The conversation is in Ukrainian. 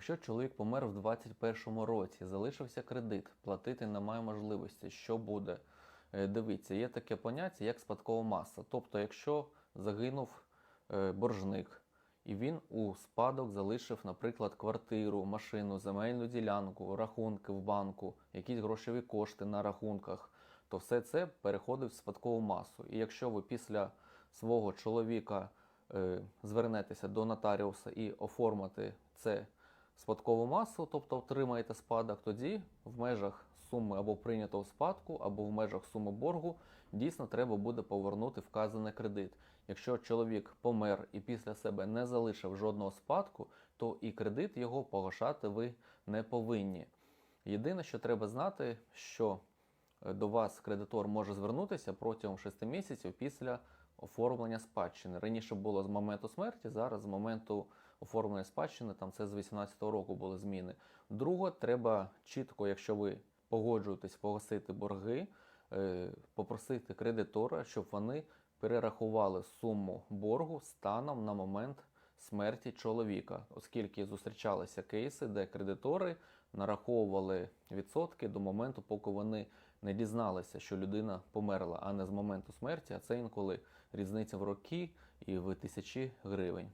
Якщо чоловік помер в 2021 році, залишився кредит, платити немає можливості, що буде? Е, Дивіться, є таке поняття, як спадкова маса. Тобто, якщо загинув е, боржник, і він у спадок залишив, наприклад, квартиру, машину, земельну ділянку, рахунки в банку, якісь грошові кошти на рахунках, то все це переходить в спадкову масу. І якщо ви після свого чоловіка е, звернетеся до нотаріуса і оформите це спадкову масу, тобто отримаєте спадок, тоді в межах суми або прийнятого спадку, або в межах суми боргу дійсно треба буде повернути вказаний кредит. Якщо чоловік помер і після себе не залишив жодного спадку, то і кредит його погашати ви не повинні. Єдине, що треба знати, що до вас кредитор може звернутися протягом 6 місяців після оформлення спадщини. Раніше було з моменту смерті, зараз з моменту оформлення спадщини, там це з 18-го року були зміни. Друге, треба чітко, якщо ви погоджуєтесь погасити борги, е, попросити кредитора, щоб вони перерахували суму боргу станом на момент смерті чоловіка, оскільки зустрічалися кейси, де кредитори нараховували відсотки до моменту, поки вони не дізналися, що людина померла, а не з моменту смерті, а це інколи різниця в роки і в тисячі гривень.